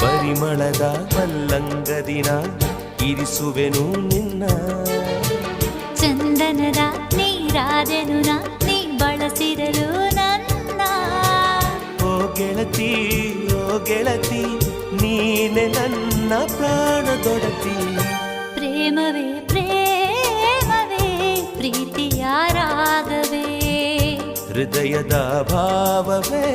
ಪರಿಮಳದ ಮಲ್ಲಂಗದಿನ ಇರಿಸುವೆನು ನಿನ್ನ. ಚಂದನದ ನೀರಾದೆನು ನಾ ನೀ ಬಳಸಿರಲು ನನ್ನ. ಓ ಗೆಳತಿ ಓ ಗೆಳತಿ ನೀನೆ ನನ್ನ ಪ್ರಾಣದೊಡತಿ ಪ್ರೇಮವೇ ಪ್ರೇಮವೇ ಪ್ರೀತಿಯ ರಾಗವೇ. ಹೃದಯದ ಭಾವವೇ.